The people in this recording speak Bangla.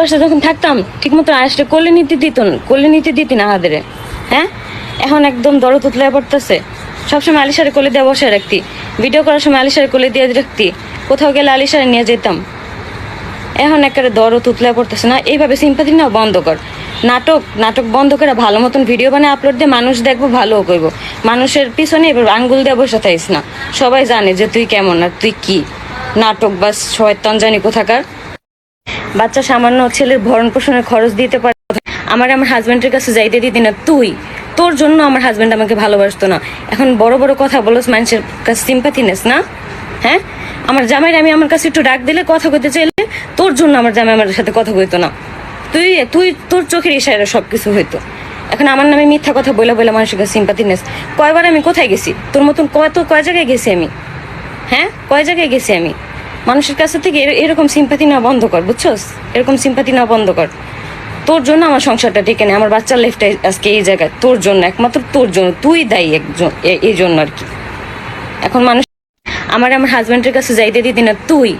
পাশে যখন থাকতাম ঠিক মতো আয়েসটা কোলে নিতে দিত কোলে নিতে দিতি না হাদের হ্যাঁ? এখন একদম দর তুতলে পড়তেছে। সবসময় আলিশারে কোলে দিয়ে বসে রাখতি। ভিডিও করার সময় আলিশারে কোলে দিয়ে রাখতি। কোথাও গেলে আলিশারে নিয়ে যেতাম। এখন একেবারে দরও তুতলে পড়তেছে না। এইভাবে সিম্পাথি না বন্ধ কর। নাটক নাটক বন্ধ করে ভালো মতন ভিডিও বানিয়ে আপলোড দিয়ে মানুষ দেখব, ভালোও করব। মানুষের পিছনে এবার আঙ্গুল দিয়ে বসে থাকিস না। সবাই জানে যে তুই কেমন আর তুই কি? নাটক বা শয়তান জানি কোথাকার। বাচ্চা সামান্য ছেলের ভরণ পোষণের খরচ দিতে পারে। আমার আমার হাজব্যান্ডের কাছে যাইতে দিতি না। তুই? তোর জন্য আমার হাজব্যান্ড আমাকে ভালোবাসতো না। এখন বড় বড় কথা বলোস, মানুষের কাছে সিম্পাথি নেস না? হ্যাঁ? আমার জামাইর আমি আমার কাছে একটু ডাক দিলে কথা কইতে চাইলে তোর জন্য আমার জামাই আমার সাথে কথা কইতো না। তুই তুই, তোর চোখের ইশারা সব কিছু হইতো। এখন আমার নামে মিথ্যা কথা বলে বলে মানুষের কাছে সিম্পাথি নেস। কয়বার আমি কোথায় গেছি? তোর মতন কত, কয় জায়গায় গেছি আমি? হ্যাঁ? কয় জায়গায় গেছি আমি? মানুষের কাছে থেকে এরকম সিম্পাতি না বন্ধ কর, বুঝছস? এরকম সিম্পাতি না বন্ধ কর। তোর জন্য আমার সংসারটা টেকে নেই আমার বাচ্চার লাইফটা আজকে এই জায়গায়, তোর জন্য, একমাত্র তোর জন্য, তুই দায়ী একজন এই জন্য আর কি। এখন মানুষ আমার আমার হাজব্যান্ডের কাছে যাইতে দিদি না, তুই।